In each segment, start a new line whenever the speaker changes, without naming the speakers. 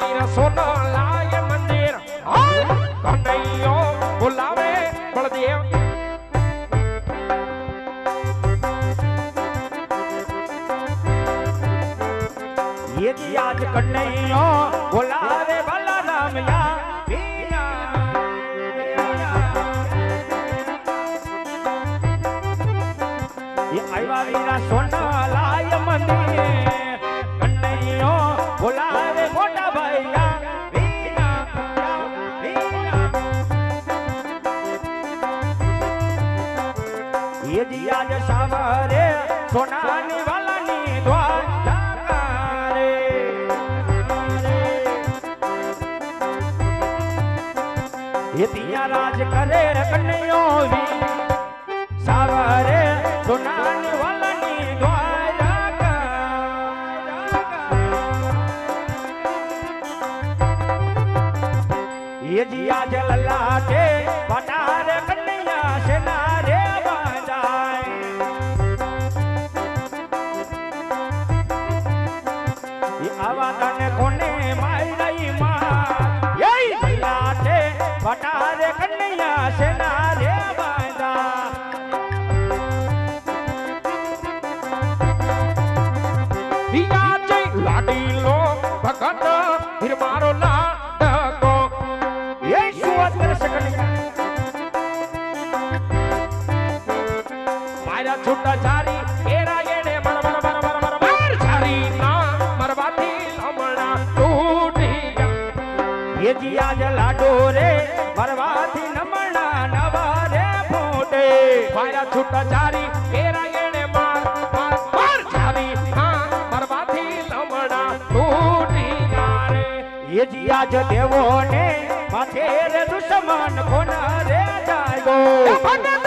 વીર સોનો
એ જી આજ લલાટે વટાર કન્યા સેના રે બાંધાય આવા તને કોને મારી માં? એ લલાટે વટાર કન્યા સેના રે બાંધા
લાડીલો ભગત વીર મારો છૂટા ચારી એરા એડે મર મર મર મર મર મર ચારી ના મરવાથી હમણાં તૂટી ગયા.
એ જી આજ લાડો રે, મરવાથી નમણા નવા રે ફૂટે.
મારા છૂટા ચારી
દુશ્મન કોના રે જાગો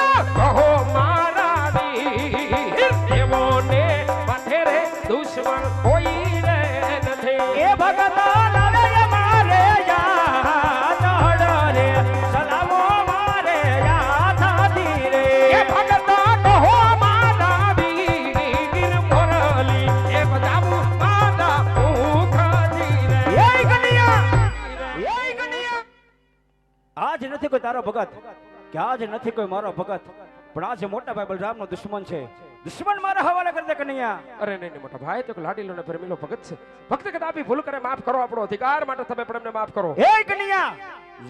તારો ભગત? કે આજ નથી કોઈ મારો ભગત? પણ આજે મોટા ભાઈ બલરામ નો દુશ્મન છે. દુશ્મન મારા હવાલે કરી દે કનૈયા.
અરે નહીં નહીં મોટા ભાઈ તો લાડી લોને પ્રેમીલો ભગત છે. ભક્ત કદાપી ભૂલ કરે માફ કરો આપણો અધિકાર માટે તમે પણ એમને માફ કરો.
હે કન્યા!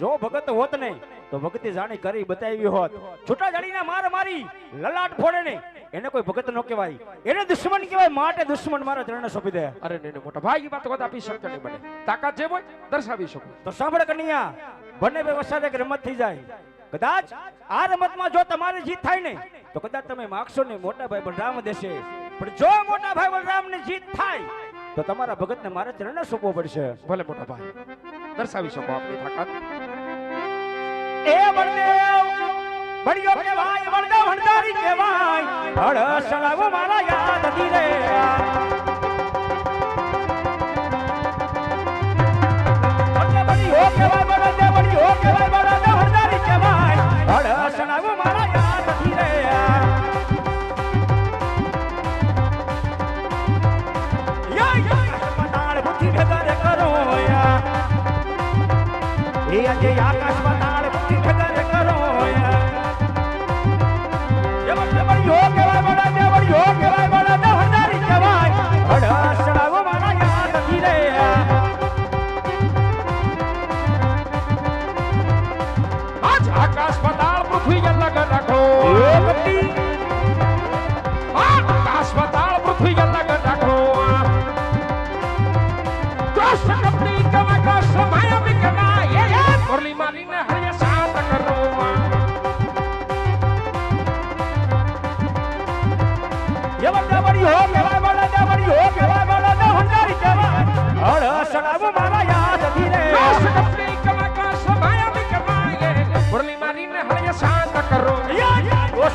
જો ભગત હોત ને તો ભક્તિ જાણી કરી બતાવી હોત. છૂટા જાણીને માર મારી લલાટ ફોડે ને. એને કોઈ ભગત ન કહેવાય. એને દુશ્મન કહેવાય માટે દુશ્મન મારા ચરણે સોંપી દે.
અરે નહીં મોટા ભાઈ વાત વાત આપી શકતો નહીં બને તાકાત જે હોય દર્શાવી શકું.
તો સાંભળ કન્યા બંને બે વસાદે એક રમત થઈ જાય. કદાચ આ રમતમાં જો તમારી જીત થાય ને તો કદાચ તમે માગશો ને મોટા ભાઈ બલરામ દેશે. પણ જો મોટા ભાઈ બલરામની જીત થાય તો તમારા ભગતને મારા ચરણે સોંપવો પડશે.
ભલે મોટા ભાઈ દર્શાવી શકો આપની તાકાત.
એ બળિયો કહેવાય સળાવો મારા યાદ હતી રે બળિયો કહેવાય મારા યાદ હતી રે બુદ્ધિ ભેગા કરો એ આજે આકાશ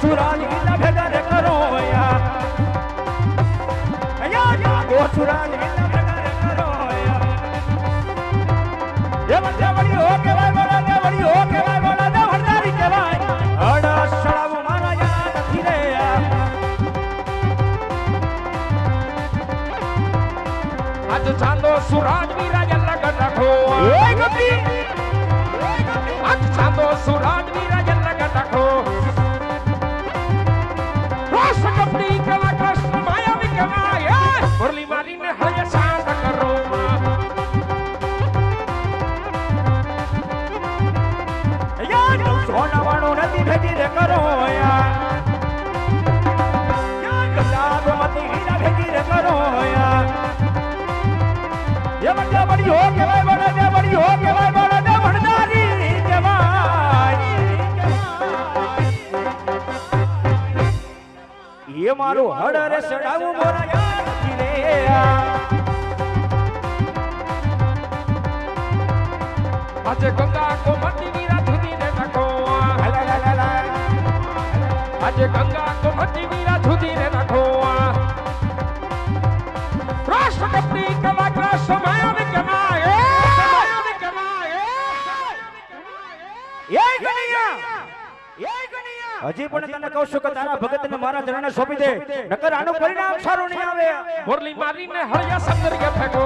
ઓસુરાજ ગીતા ભેગા રે કરો યા યા એ મારું હડ રે સડાવું મોરા
આજે ગંગા ગોમતી આજે ગંગા ગોમતી વીરા સુધી ને નાખો રાષ્ટ્ર કપડી કલા કૃષ્ણ માયાવી કમાય
એ એ કનૈયા હજી પણ તને કહું છું કે તારા ભગતને મારા ચરણે સોંપી દે. નકર આનું પરિણામ સારું નહીં આવે.
મુરલી મારીને હળિયા સંદર્ગે ફેંકો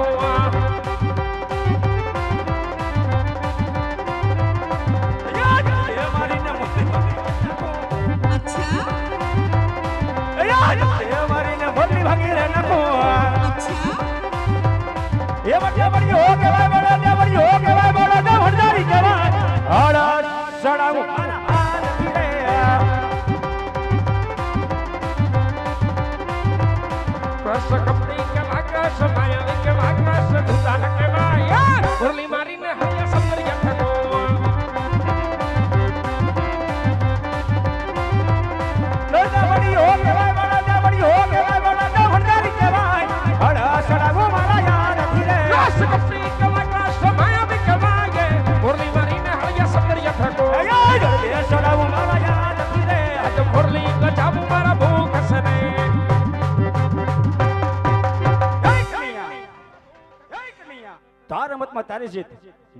તારા રમતમાં તારી જીત.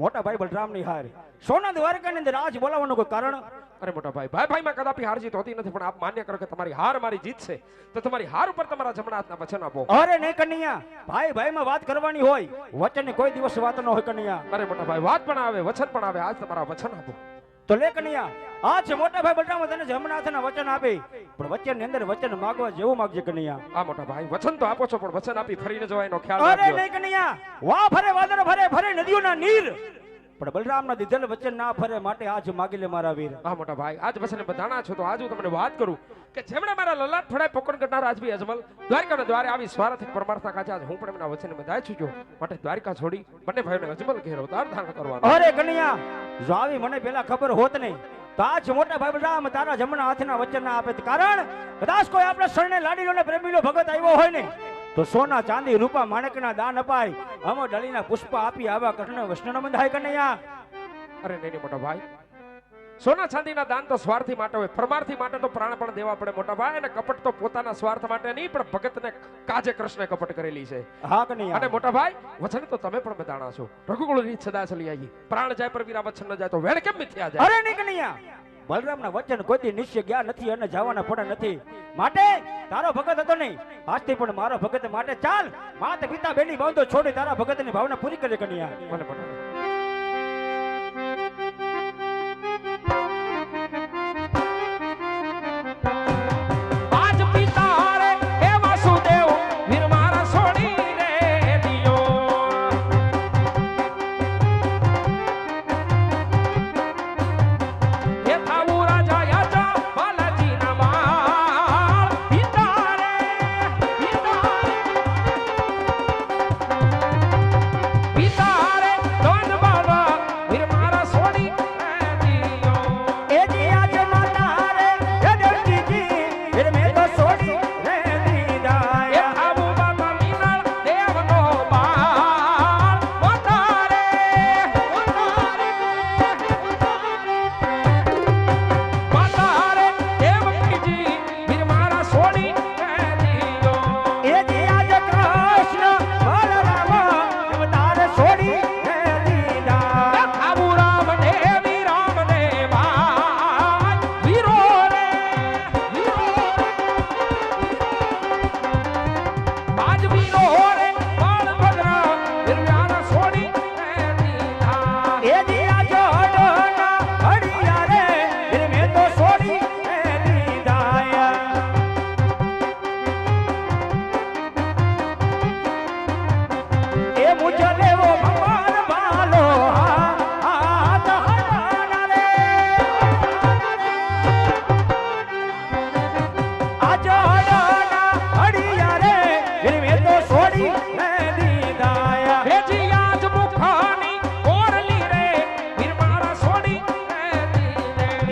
મોટા ભાઈ બલરામની હાર. સોના દ્વારકાની અંદર આજ બોલાવવાનું કોઈ કારણ?
અરે મોટા ભાઈ ભાઈ ભાઈમાં કદાપી હાર જીત હોતી નથી પણ આપ માન્ય કરો કે તમારી હાર મારી જીત છે. તો તમારી હાર ઉપર તમારા જમણા હાથના વચન આપો.
અરે નહીં કનૈયા ભાઈ ભાઈમાં વાત કરવાની હોય. વચનની કોઈ દિવસ વાત ન હોય કનૈયા.
અરે મોટા ભાઈ વાત પણ આવે વચન પણ આવે આજ તમારા વચન આપો.
તો લે કનૈયા આ છે મોટા ભાઈ બલરામ તને જમનાથના વચન આપે. પણ વચનની અંદર વચન માંગવા જેવું માંગજે કનૈયા.
આ મોટા ભાઈ વચન તો આપો છો પણ વચન આપી ફરીને જવાયનો ખ્યાલ
અરે નહીં કનૈયા વાહ ફરે વાદર ફરે ફરે નદીઓના નીર. પણ બલરામના દીધેલ વચન ના ફરે માટે આજ માગી લે મારા વીર.
હા મોટા ભાઈ આજ વચન બધાણા છો તો આજ હું તમને વાત કરું. કે જેમણે મારા લલાટ ફળાય પોકણ કરનાર આજબી અજમલ દ્વારકાના દ્વારે આવી સ્વાર્થિક પરમાર્થના કાચા હું પણ એમના વચન બધાય છું માટે દ્વારકા છોડી બંને ભાઈઓને અજમલ ઘેર અવતાર ધારણ કરવાનો.
અરે કનૈયા જો આવી મને પેલા ખબર હોત નહીં તાજ મોટા ભાઈ બલરામ તારા જમણા હાથના વચન ના આપે કારણ કદાચ કોઈ આપણા શરણે લાડીલો ને પ્રેમીનો ભગત આવ્યો હોય ને તો સોના ચાંદી રૂપા માણેકના દાન અપાય અમો ડળીના પુષ્પ આપી આવા કઠણ વૈષ્ણવ બંધાય કનૈયા.
અરે નહીં નહીં મોટા ભાઈ સોના ચાંદીના દાન તો સ્વાર્થી માટે હોય. પરમાર્થી માટે તો પ્રાણ પણ દેવા પડે. મોટા ભાઈ અને કપટ તો પોતાના સ્વાર્થ માટે નહીં પણ ભગતને કાજે કૃષ્ણે કપટ કરેલી છે.
હા
અને મોટા ભાઈ વચન તો તમે પણ બતાણા છો. રઘુકુળ રીત સદા ચલી આવી પ્રાણ જાય પર વીરા વચન ન જાય તો વેણ કેમ મિથ્યા જાય?
અરે નહીં કનૈયા બલરામના વચન કોઈ નિશ્ચય ગયા નથી અને જવાના પડે નથી. માટે તારો ભગત હતો નહીં. આજથી પણ મારો ભગત માટે ચાલ. માત પિતા બેની બાંધો છોડી તારા ભગતની ભાવના પૂરી કરે કનૈયા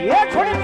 yeah,
23.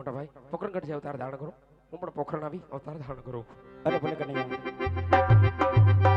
મોટા ભાઈ પોખરણગઢ જે અવતાર ધારણ કરો. હું પણ પોખરણ આવી અવતાર ધારણ કરું.
અરે ભલે કનૈયા.